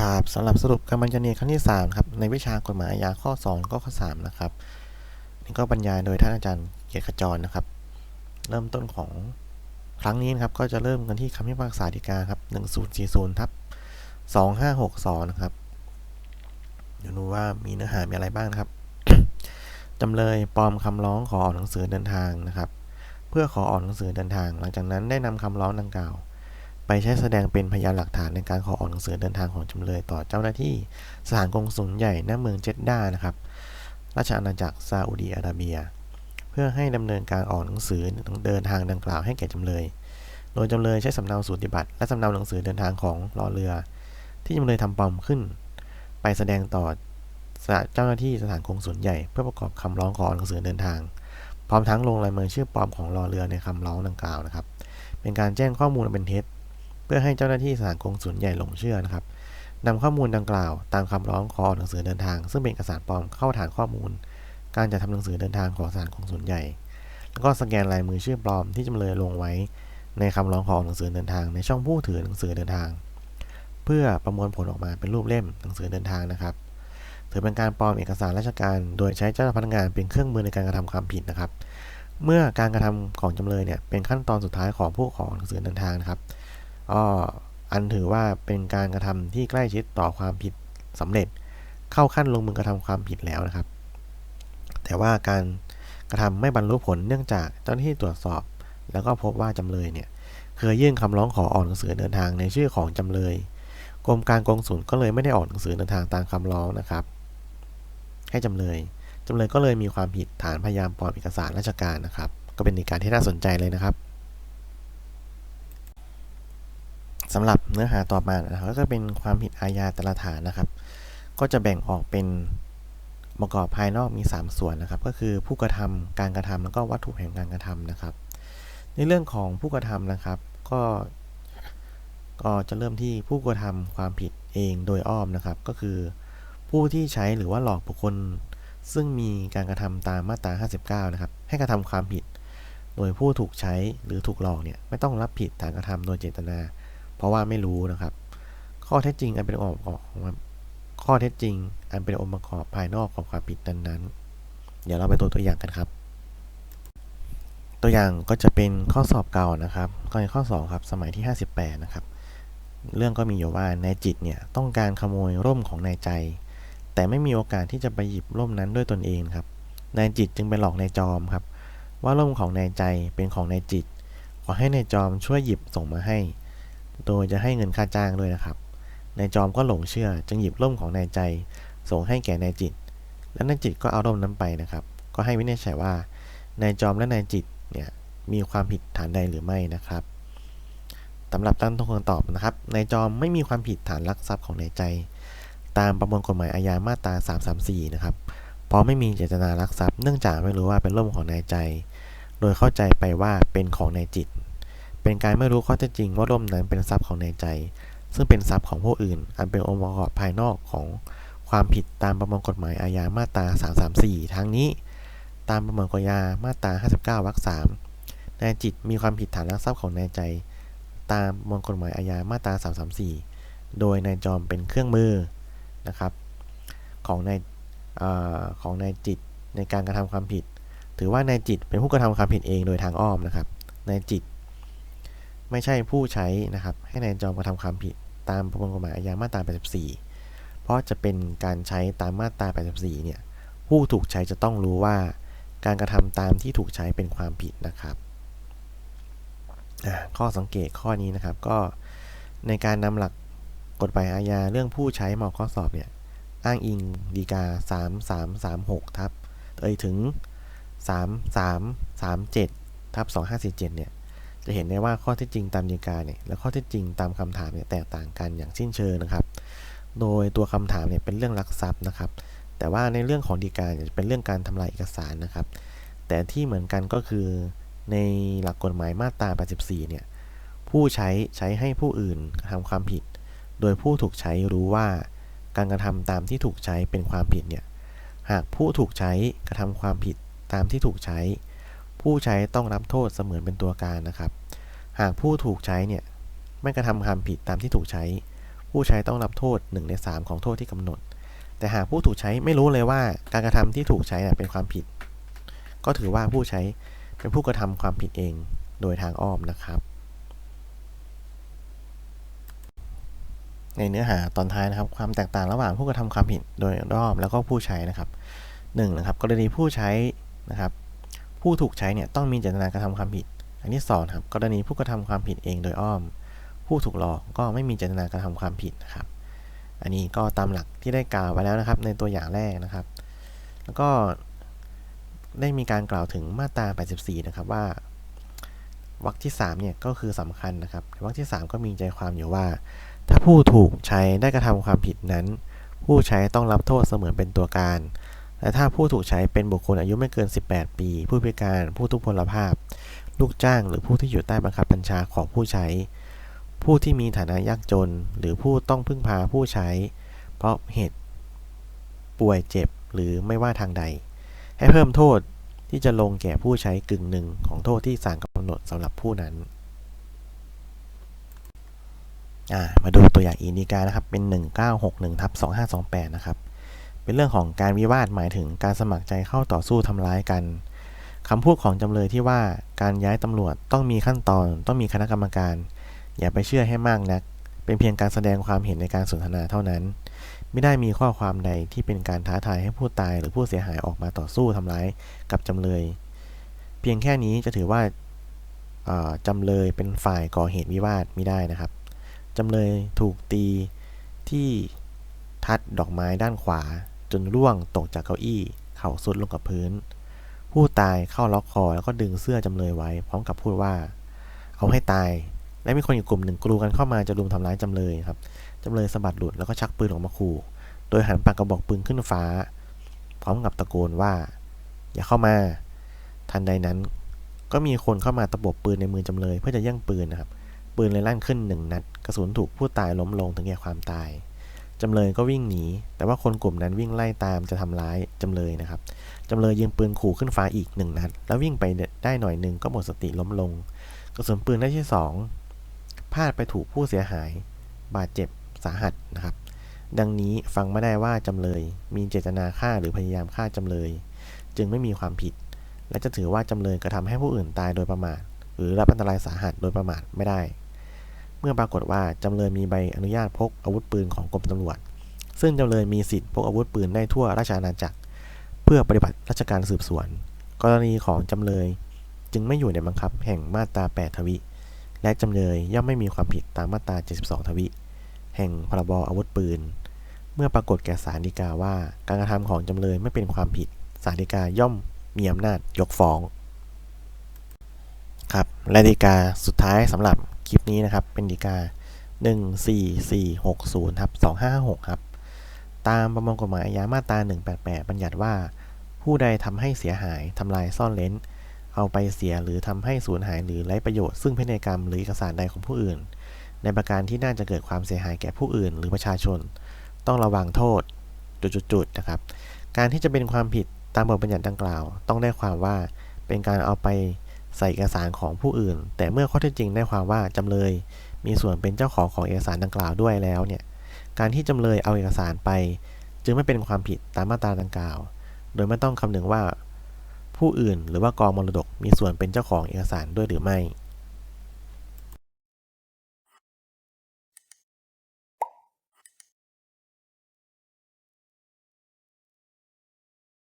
ครับสำหรับสรุปการบรรยายครั้งที่3ครับในวิชากฎหมายอาญาข้อ 2 ก็ข้อ 3 นะครับนี่ก็บรรยายโดยท่านอาจารย์เกียรติขจรนะครับ เริ่มต้นของครั้งนี้นะครับก็จะเริ่มกันที่คำพิพากษาฎีกาครับ1040ทับ2562นะครับเดี๋ยวดูว่ามีเนื้อหามีอะไรบ้างนะครับจำเลยปลอมคำร้องขอออกหนังสือเดินทางนะครับ เพื่อขอออกหนังสือเดินทาง หลังจากนั้นได้นำคำร้องดังกล่าว ไปใช้แสดงเป็นพยานหลักฐานในการขอออกหนังสือเดินทางของจำเลยต่อเจ้าหน้าที่สถานกงสุลใหญ่ณเมืองเจดด้านะครับ ราชอาณาจักรซาอุดีอาระเบีย เพื่อให้ดำเนินการออกหนังสือเดินทางดังกล่าวให้แก่จำเลย โดยจำเลยใช้สำเนาสูติบัตรและสำเนาหนังสือเดินทางของรอเรือ ที่จำเลยทำปลอมขึ้น ไปแสดงต่อเจ้าหน้าที่สถานกงสุลใหญ่เพื่อประกอบคำร้องขอหนังสือเดินทาง พร้อมทั้งลงลายมือชื่อปลอมของรอเรือในคำร้องดังกล่าวนะครับ เป็นการแจ้งข้อมูลเป็นเท็จ พื่อให้เจ้าหน้าที่สถานกงสุลใหญ่หลงเชื่อนะครับนำข้อมูลดังกล่าว ตามคำร้องขอหนังสือเดินทาง ซึ่งเป็นเอกสารปลอมเข้าฐานข้อมูล การจัดทำหนังสือเดินทางของสถานกงสุลใหญ่ แล้วก็สแกนลายมือชื่อปลอมที่จำเลยลงไว้ ในคำร้องขอหนังสือเดินทาง ในช่องผู้ถือหนังสือเดินทาง เพื่อประมวลผลออกมาเป็นรูปเล่มหนังสือเดินทางนะครับ ถือเป็นการปลอมเอกสารราชการ โดยใช้เจ้าพนักงานเป็นเครื่องมือในการกระทำความผิดนะครับ เมื่อการกระทำของจำเลยเนี่ยเป็นขั้นตอนสุดท้ายของผู้ขอหนังสือเดินทางนะครับ ก็อันถือว่าเป็นการกระทำที่ใกล้ชิดต่อความผิดสำเร็จ เข้าขั้นลงมือกระทำความผิดแล้วนะครับ แต่ว่าการกระทำไม่บรรลุผลเนื่องจากเจ้าหน้าที่ตรวจสอบ แล้วก็พบว่าจำเลยเนี่ยเคยยื่นคำร้องขอออกหนังสือเดินทางในชื่อของจำเลย กรมการกองสุลก็เลยไม่ได้ออกหนังสือเดินทางตามคำร้องนะครับ ให้จำเลยจำเลยก็เลยมีความผิดฐานพยายามปลอมเอกสารราชการนะครับ ก็เป็นอีกการที่น่าสนใจเลยนะครับ สำหรับเนื้อหาต่อมานะครับก็เป็นความผิดอาญาแต่ละฐานนะครับ ก็จะแบ่งออกเป็นประกอบภายนอกมี 3 ส่วนนะครับ ก็คือผู้กระทำการกระทำแล้วก็วัตถุแห่งการกระทำนะครับ ในเรื่องของผู้กระทำนะครับ ก็ก็จะเริ่มที่ผู้กระทำความผิดเองโดยอ้อมนะครับ ก็คือผู้ที่ใช้หรือว่าหลอกบุคคล ซึ่งมีการกระทำตามมาตรา 59 นะครับ ให้กระทำความผิด โดยผู้ถูกใช้หรือถูกหลอกเนี่ยไม่ต้องรับผิดฐานกระทำโดยเจตนา เพราะว่าไม่รู้นะครับ ข้อเท็จจริงอันเป็นองค์ประกอบของข้อเท็จจริง อันเป็นองค์ประกอบภายนอกของความผิดนั้นๆ เดี๋ยวเราไปตัวตัวอย่างกันครับ ตัวอย่างก็จะเป็นข้อสอบเก่านะครับกรณีข้อ2ครับสมัยที่ 58 นะครับ เรื่องก็มีอยู่ว่านายจิตเนี่ยต้องการขโมยร่มของนายใจ แต่ไม่มีโอกาสที่จะไปหยิบร่มนั้นด้วยตนเองครับนายจิตจึงไปหลอกนายจอมครับ ว่าร่มของนายใจเป็นของนายจิต ขอให้นายจอมช่วยหยิบส่งมาให้ โดยจะให้เงินค่าจ้างด้วยนะครับ นายจอมก็หลงเชื่อจึงหยิบร่มของนายใจ ส่งให้แก่นายจิต และนายจิตก็เอาร่มนั้นไปนะครับ ก็ให้วินิจฉัยว่านายจอมและนายจิตเนี่ยมีความผิดฐานใดหรือไม่นะครับสำหรับตั้งทงคำตอบนะครับ นายจอมไม่มีความผิดฐานลักทรัพย์ของนายใจ ตามประมวลกฎหมายอาญามาตรา 334 นะครับ เพราะไม่มีเจตนาลักทรัพย์เนื่องจากไม่รู้ว่าเป็นร่มของนายใจ โดยเข้าใจไปว่าเป็นของนายจิต เป็นการไม่รู้ข้อเท็จจริงว่าร่มนั้นเป็นทรัพย์ของนายใจ ซึ่งเป็นทรัพย์ของผู้อื่น อันเป็นองค์ประกอบภายนอกของความผิดตามประมวลกฎหมายอาญามาตรา 334 ทั้งนี้ ตามประมวลกฎหมายมาตรา 59 วรรค 3 นายจิตมีความผิดฐานลักทรัพย์ของนายใจ ตามประมวลกฎหมายอาญามาตรา 334 โดยนายจอมเป็นเครื่องมือนะครับของนายอของนายจิตในการกระทำความผิด ถือว่านายจิตเป็นผู้กระทำความผิดเองโดยทางอ้อมนะครับนายจิต ไม่ใช่ผู้ใช้นะครับ ให้นายจอมกระทำความผิดตามประมวลกฎหมายอาญามาตรา 84 เพราะจะเป็นการใช้ตามมาตรา 84 เนี่ย ผู้ถูกใช้จะต้องรู้ว่า การกระทำตามที่ถูกใช้เป็นความผิดนะครับ ข้อสังเกตข้อนี้นะครับ ก็ในการนำหลักกฎหมายอาญาเรื่องผู้ใช้หมอข้อสอบเนี่ย อ้างอิงดีกา 3336 ทับ เอ่ยถึง 3337 ทับ 2547 เนี่ย จะเห็นได้ว่าข้อท็จจริงตามดีกาเนี่ยและข้อท็จจริงตามคำถามเนี่ยแตกต่างกันอย่างสิ้นเชิงนะครับ โดยตัวคำถามเนี่ยเป็นเรื่องลักทรัพย์นะครับ แต่ว่าในเรื่องของดีกาเนี่ยเป็นเรื่องการทำลายเอกสารนะครับ แต่ที่เหมือนกันก็คือในหลักกฎหมายมาตรา 84 เนี่ยผู้ใช้ใช้ให้ผู้อื่นกระทำความผิด โดยผู้ถูกใช้รู้ว่าการกระทำตามที่ถูกใช้เป็นความผิดเนี่ยหากผู้ถูกใช้กระทำความผิดตามที่ถูกใช้ ผู้ใช้ต้องรับโทษเสมือนเป็นตัวการนะครับ หากผู้ถูกใช้เนี่ยไม่กระทำความผิดตามที่ถูกใช้ ผู้ใช้ต้องรับโทษ1ใน3 ของโทษที่กำหนด แต่หากผู้ถูกใช้ไม่รู้เลยว่าการกระทำที่ถูกใช้น่ะเป็นความผิด ก็ถือว่าผู้ใช้เป็นผู้กระทำความผิดเองโดยทางอ้อมนะครับ ในเนื้อหาตอนท้ายนะครับ ความแตกต่างระหว่างผู้กระทำความผิดโดยรอบแล้วก็ผู้ใช้นะครับหนึ่งนะครับกรณีผู้ใช้นะครับ ผู้ถูกใช้เนี่ยต้องมีเจตนากระทำความผิด อันที่สองครับกรณีผู้กระทำความผิดเองโดยอ้อม ผู้ถูกหลอกก็ไม่มีเจตนากระทำความผิดนะครับ อันนี้ก็ตามหลักที่ได้กล่าวไปแล้วนะครับ ในตัวอย่างแรกนะครับ แล้วก็ได้มีการกล่าวถึงมาตรา 84 นะครับว่าวรรคที่3เนี่ยก็คือสำคัญนะครับวรรคที่ 3 ก็มีใจความอยู่ว่า ถ้าผู้ถูกใช้ได้กระทำความผิดนั้น ผู้ใช้ต้องรับโทษเสมือนเป็นตัวการ และถ้าผู้ถูกใช้เป็นบุคคลอายุไม่เกิน 18 ปี ผู้พิการผู้ทุพพลภาพ ลูกจ้าง หรือผู้ที่อยู่ใต้บังคับบัญชาของผู้ใช้ ผู้ที่มีฐานะยากจน หรือผู้ต้องพึ่งพาผู้ใช้ เพราะเหตุป่วยเจ็บหรือไม่ว่าทางใด ให้เพิ่มโทษที่จะลงแก่ผู้ใช้กึ่งหนึ่งของโทษที่ศาลกำหนดสำหรับผู้นั้นมาดูตัวอย่างอีนิกานะครับ เป็น 1961ทับ2528 นะครับ เป็นเรื่องของการวิวาทหมายถึงการสมัครใจเข้าต่อสู้ทำร้ายกันคำพูดของจำเลยที่ว่าการย้ายตำรวจต้องมีขั้นตอน ต้องมีคณะกรรมการ อย่าไปเชื่อให้มากนัก เป็นเพียงการแสดงความเห็นในการสนทนาเท่านั้น ไม่ได้มีข้อความใดที่เป็นการท้าทายให้ผู้ตายหรือผู้เสียหายออกมาต่อสู้ทำร้ายกับจำเลย เพียงแค่นี้จะถือว่าจำเลยเป็นฝ่ายก่อเหตุวิวาทไม่ได้นะครับจำเลยถูกตีที่ทัดดอกไม้ด้านขวา จนร่วงตกจากเก้าอี้ เข่าสุดลงกับพื้น ผู้ตายเข้าล็อกคอแล้วก็ดึงเสื้อจำเลยไว้ พร้อมกับพูดว่า เอาให้ตาย และมีคนอีกกลุ่มหนึ่งกลูกันเข้ามาจะรุมทำร้ายจำเลยครับจำเลยสะบัดหลุดแล้วก็ชักปืนออกมาขู่ โดยหันปากกระบอกปืนขึ้นฟ้า พร้อมกับตะโกนว่า อย่าเข้ามา ทันใดนั้น ก็มีคนเข้ามาตะบกปืนในมือจำเลย เพื่อจะแย่งปืนนะครับ ปืนเลยลั่นขึ้นหนึ่งนัด กระสุนถูกผู้ตายล้มลงถึงแก่ความตาย จำเลยก็วิ่งหนี แต่ว่าคนกลุ่มนั้นวิ่งไล่ตามจะทำร้ายจำเลยนะครับจำเลยยิงปืนขู่ขึ้นฟ้าอีกหนึ่งนัด แล้ววิ่งไปได้หน่อยหนึ่งก็หมดสติล้มลง กระสุนปืนได้ที่สองพลาดไปถูกผู้เสียหาย บาดเจ็บสาหัสนะครับ ดังนี้ฟังไม่ได้ว่าจำเลย มีเจตนาฆ่าหรือพยายามฆ่าจำเลย จึงไม่มีความผิด และจะถือว่าจำเลยกระทำให้ผู้อื่นตายโดยประมาท หรือรับอันตรายสาหัสโดยประมาทไม่ได้ เมื่อปรากฏว่าจำเลยมีใบอนุญาตพกอาวุธปืนของกรมตำรวจ ซึ่งจำเลยมีสิทธิ์พกอาวุธปืนได้ทั่วราชอาณาจักร เพื่อปฏิบัติราชการสืบสวน กรณีของจำเลยจึงไม่อยู่ในบังคับแห่งมาตรา 8 ทวิ และจำเลยย่อมไม่มีความผิดตามมาตรา 72 ทวิ แห่งพรบอาวุธปืน เมื่อปรากฏแก่ศาลฎีกาว่า การกระทำของจำเลยไม่เป็นความผิดศาลฎีกาย่อมมีอำนาจยกฟ้อง ครับและฎีกาสุดท้ายสำหรับ คลิปนี้นะครับ เป็นฎีกา 14460ทับ256ครับ ตามประมวลกฎหมายอาญามาตรา188 บัญญัติว่า ผู้ใดทำให้เสียหายทำลายซ่อนเล้น เอาไปเสียหรือทำให้สูญหายหรือไร้ประโยชน์ซึ่งพินัยกรรมหรือเอกสารใดของผู้อื่น ในประการที่น่าจะเกิดความเสียหายแก่ผู้อื่น หรือประชาชน ต้องระวังโทษจุดๆนะครับ การที่จะเป็นความผิดตามบทบัญญัติดังกล่าว ต้องได้ความว่าเป็นการเอาไป ใส่เอกสารของผู้อื่น แต่เมื่อข้อเท็จจริงได้ความว่าจำเลย มีส่วนเป็นเจ้าของของเอกสารดังกล่าวด้วยแล้วเนี่ยการที่จำเลยเอาเอกสารไป จึงไม่เป็นความผิดตามมาตราดังกล่าว โดยไม่ต้องคำนึงว่า ผู้อื่นหรือว่ากองมรดกมีส่วนเป็นเจ้าของเอกสารด้วยหรือไม่